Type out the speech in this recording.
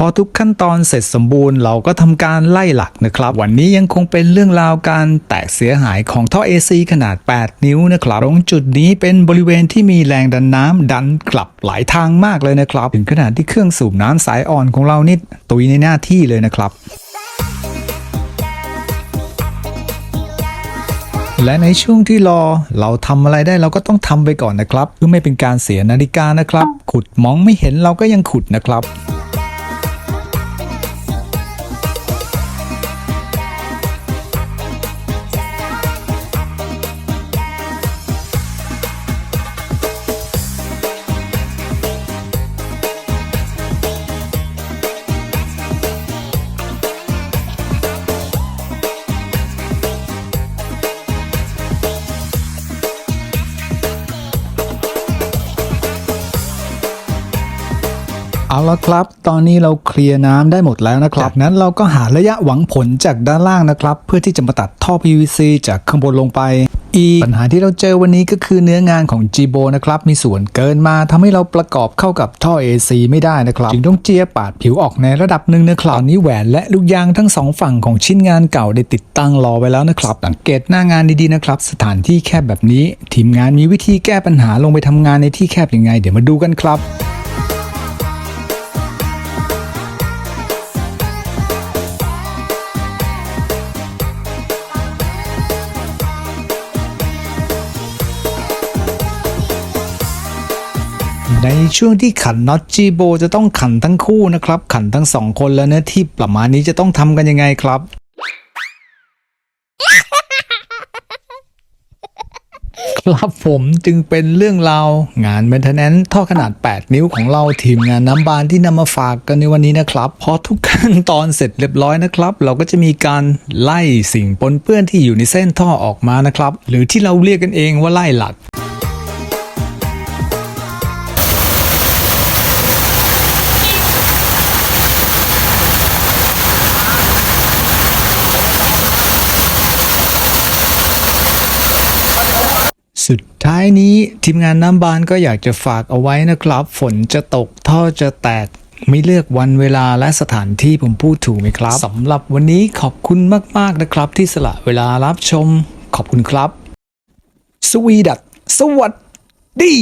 พอทุกขั้นตอนเสร็จสมบูรณ์เราก็ทำการไล่หลักนะครับ วันนี้ยังคงเป็นเรื่องราวการแตกเสียหายของท่อ AC ขนาด 8 นิ้วนะครับตรงจุดนี้เป็นบริเวณที่มีแรงดันน้ำดันกลับหลายทางมากเลยนะครับ ถึงขนาดที่เครื่องสูบน้ำสายอ่อนของเรานี่ตุยในหน้าที่เลยนะครับและในช่วงที่รอเราทำอะไรได้เราก็ต้องทำไปก่อนนะครับ เพื่อไม่เป็นการเสียนาฬิกานะครับ ขุดมองไม่เห็นเราก็ยังขุดนะครับ เอาละครับ ตอนนี้เราเคลียร์น้ำได้หมดแล้วนะครับ จากนั้นเราก็หาระยะหวังผลจากด้านล่างนะครับ เพื่อที่จะมาตัดท่อ PVC จากข้างบนลงไป อีกปัญหาที่เราเจอวันนี้ก็คือเนื้องานของ g b o นะครับ มีส่วนเกินมาทำให้เราประกอบเข้ากับท่อ AC ไม่ได้นะครับ จึงต้องเจียปาดผิวออกในระดับหนึ่งนะครับตอนนี้แหวนและลูกยางทั้งสองฝั่งของชิ้นงานเก่าได้ติดตั้งรอไว้แล้วนะครับ สังเกตหน้างานดีๆนะครับ สถานที่แคบแบบนี้ ทีมงานมีวิธีแก้ปัญหาลงไปทำงานในที่แคบยังไง เดี๋ยวมาดูกันครับ ในช่วงที่ขันน็อตจีโบจะต้องขันทั้งคู่นะครับ ขันทั้งสองคนแล้วเนื้อที่ประมาณนี้จะต้องทำกันยังไงครับ ครับผมจึงเป็นเรื่องราวงาน maintenance ท่อขนาด 8 นิ้วของเราทีมงานน้ำบานที่นำมาฝากกันในวันนี้นะครับ พอทุกขั้นตอนเสร็จเรียบร้อยนะครับ เราก็จะมีการไล่สิ่งปนเปื้อนที่อยู่ในเส้นท่อออกมานะครับ หรือที่เราเรียกกันเองว่าไล่หลัก สุดท้ายนี้ทีมงานน้ำบานก็อยากจะฝากเอาไว้นะครับ ฝนจะตกท่อจะแตกไม่เลือกวันเวลาและสถานที่ผมพูดถูกไหมครับสำหรับวันนี้ขอบคุณมาก ๆ นะครับ ที่สละเวลารับชม ขอบคุณครับ สวีดัตสวัสดี